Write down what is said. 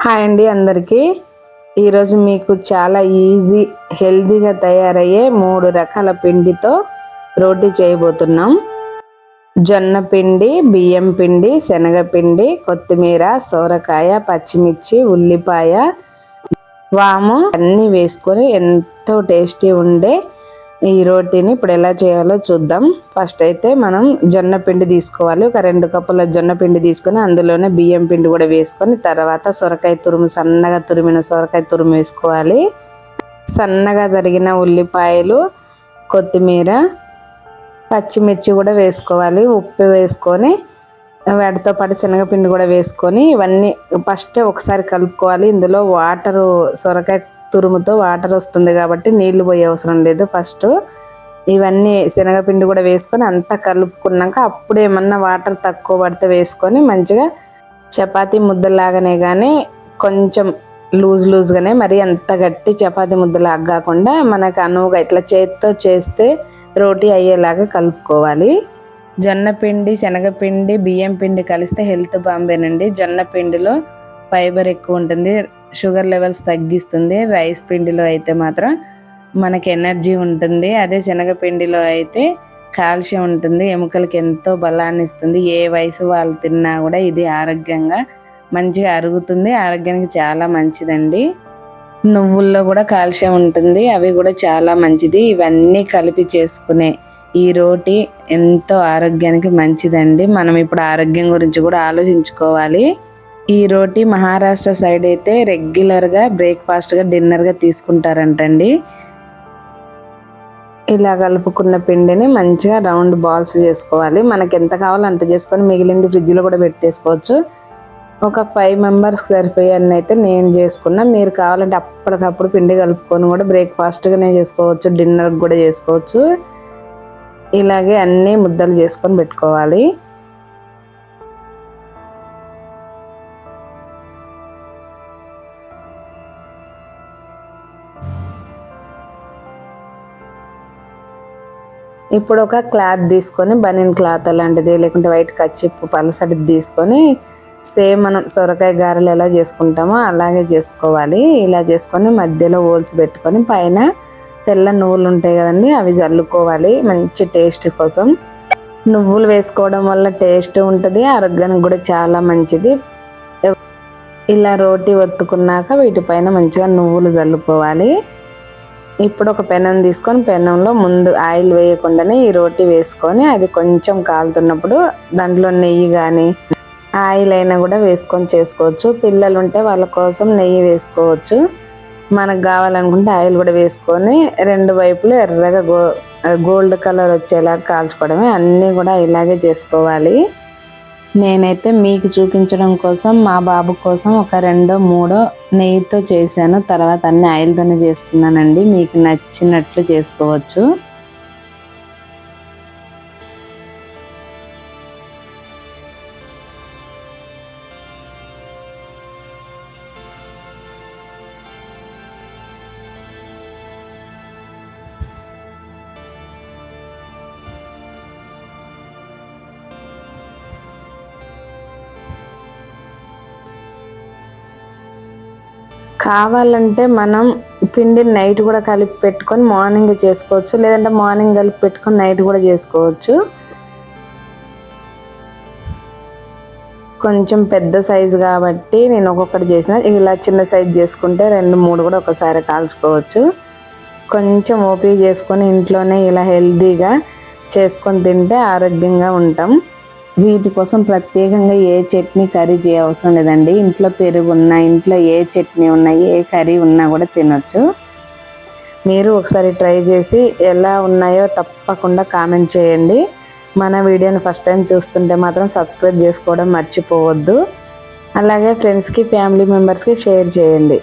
Hi అండి అందరికీ. ఈరోజు మీకు చాలా ఈజీ హెల్తీగా తయారయ్యే మూడు రకాల పిండితో రోటీ చేయబోతున్నాం. జొన్న పిండి బియ్యం పిండి శనగపిండి కొత్తిమీర సోరకాయ పచ్చిమిర్చి ఉల్లిపాయ వాము అన్నీ వేసుకొని ఎంతో టేస్టీ ఉండే ఈ రోటీని ఇప్పుడు ఎలా చేయాలో చూద్దాం. ఫస్ట్ అయితే మనం జొన్న పిండి తీసుకోవాలి. ఒక రెండు కప్పుల జొన్న పిండి తీసుకొని అందులోనే బియ్యం పిండి కూడా వేసుకొని తర్వాత సొరకాయ తురుము సన్నగా తురిమిన సొరకాయ తురుము వేసుకోవాలి. సన్నగా తరిగిన ఉల్లిపాయలు కొత్తిమీర పచ్చిమిర్చి కూడా వేసుకోవాలి. ఉప్పు వేసుకొని వాటితో పాటు శనగపిండి కూడా వేసుకొని ఇవన్నీ ఫస్ట్ ఒకసారి కలుపుకోవాలి. ఇందులో వాటరు సొరకాయ తురుముతో వాటర్ వస్తుంది కాబట్టి నీళ్ళు పోయే అవసరం లేదు. ఫస్ట్ ఇవన్నీ శనగపిండి కూడా వేసుకొని అంతా కలుపుకున్నాక అప్పుడు ఏమన్నా వాటర్ తక్కువ పడితే వేసుకొని మంచిగా చపాతీ ముద్దలాగానే కానీ కొంచెం లూజ్ లూజ్గానే మరి అంత గట్టి చపాతీ ముద్దలాగా కాకుండా మనకు అనువుగా ఇట్లా చేతితో చేస్తే రోటీ అయ్యేలాగా కలుపుకోవాలి. జొన్న పిండి శనగపిండి బియ్యం పిండి కలిస్తే హెల్త్ బాంబేనండి. జొన్న పిండిలో ఫైబర్ ఎక్కువ ఉంటుంది. షుగర్ లెవెల్స్ తగ్గిస్తుంది. రైస్ పిండిలో అయితే మాత్రం మనకి ఎనర్జీ ఉంటుంది. అదే శనగపిండిలో అయితే కాల్షియం ఉంటుంది. ఎముకలకి ఎంతో బలాన్ని ఇస్తుంది. ఏ వయసు వాళ్ళు తిన్నా కూడా ఇది ఆరోగ్యంగా మంచిగా అరుగుతుంది. ఆరోగ్యానికి చాలా మంచిదండి. నువ్వుల్లో కూడా కాల్షియం ఉంటుంది. అవి కూడా చాలా మంచిది. ఇవన్నీ కలిపి చేసుకునే ఈ రోటి ఎంతో ఆరోగ్యానికి మంచిదండి. మనం ఇప్పుడు ఆరోగ్యం గురించి కూడా ఆలోచించుకోవాలి. ఈ రోటీ మహారాష్ట్ర సైడ్ అయితే రెగ్యులర్గా బ్రేక్ఫాస్ట్గా డిన్నర్గా తీసుకుంటారంటండి. ఇలా కలుపుకున్న పిండిని మంచిగా రౌండ్ బాల్స్ చేసుకోవాలి. మనకి ఎంత కావాలో అంత చేసుకొని మిగిలింది ఫ్రిడ్జ్లో కూడా పెట్టేసుకోవచ్చు. ఒక ఫైవ్ మెంబర్స్ సరిపోయాన్ని అయితే నేను చేసుకున్నా. మీరు కావాలంటే అప్పటికప్పుడు పిండి కలుపుకొని కూడా బ్రేక్ఫాస్ట్గానే చేసుకోవచ్చు డిన్నర్కి కూడా చేసుకోవచ్చు. ఇలాగే అన్నీ ముద్దలు చేసుకొని పెట్టుకోవాలి. ఇప్పుడు ఒక క్లాత్ తీసుకొని బనీన్ క్లాత్ అలాంటిది లేకుంటే వైట్ కచ్చిప్పు పలసటిది తీసుకొని సేమ్ మనం సొరకాయ గారెలు ఎలా చేసుకుంటామో అలాగే చేసుకోవాలి. ఇలా చేసుకొని మధ్యలో హోల్స్ పెట్టుకొని పైన తెల్ల నువ్వులు ఉంటాయి కదండి అవి జల్లుకోవాలి మంచి టేస్ట్ కోసం. నువ్వులు వేసుకోవడం వల్ల టేస్ట్ ఉంటుంది ఆరోగ్యానికి కూడా చాలా మంచిది. ఇలా రోటీ ఒత్తుకున్నాక వీటిపైన మంచిగా నువ్వులు జల్లుకోవాలి. ఇప్పుడు ఒక పెనం తీసుకొని పెనంలో ముందు ఆయిల్ వేయకుండానే ఈ రోటీ వేసుకొని అది కొంచెం కాలుతున్నప్పుడు దాంట్లో నెయ్యి కానీ ఆయిల్ అయినా కూడా వేసుకొని చేసుకోవచ్చు. పిల్లలు ఉంటే వాళ్ళ కోసం నెయ్యి వేసుకోవచ్చు. మనకు కావాలనుకుంటే ఆయిల్ కూడా వేసుకొని రెండు వైపులు ఎర్రగా గో గోల్డ్ కలర్ వచ్చేలాగా కాల్చుకోవడమే. అన్నీ కూడా ఇలాగే చేసుకోవాలి. నేనైతే మీకు చూపించడం కోసం మా బాబు కోసం ఒక రెండో మూడో నెయ్యితో చేశాను. తర్వాత అన్ని ఆయిల్తోనే చేసుకున్నానండి. మీకు నచ్చినట్లు చేసుకోవచ్చు. కావాలంటే మనం పిండి నైట్ కూడా కలిపి పెట్టుకొని మార్నింగ్ చేసుకోవచ్చు. లేదంటే మార్నింగ్ కలిపి పెట్టుకొని నైట్ కూడా చేసుకోవచ్చు. కొంచెం పెద్ద సైజు కాబట్టి నేను ఒక్కొక్కటి చేసిన. ఇలా చిన్న సైజు చేసుకుంటే రెండు మూడు కూడా ఒకసారి కాల్చుకోవచ్చు. కొంచెం ఓపిక చేసుకొని ఇంట్లోనే ఇలా హెల్తీగా చేసుకొని తింటే ఆరోగ్యంగా ఉంటాం. వీటి కోసం ప్రత్యేకంగా ఏ చట్నీ కర్రీ చేయ అవసరం లేదండి. ఇంట్లో పెరుగు ఉన్నా ఇంట్లో ఏ చట్నీ ఉన్నా ఏ కర్రీ ఉన్నా కూడా తినొచ్చు. మీరు ఒకసారి ట్రై చేసి ఎలా ఉన్నాయో తప్పకుండా కామెంట్ చేయండి. మన వీడియోని ఫస్ట్ టైం చూస్తుంటే మాత్రం సబ్స్క్రైబ్ చేసుకోవడం మర్చిపోవద్దు. అలాగే ఫ్రెండ్స్కి ఫ్యామిలీ మెంబర్స్కి షేర్ చేయండి.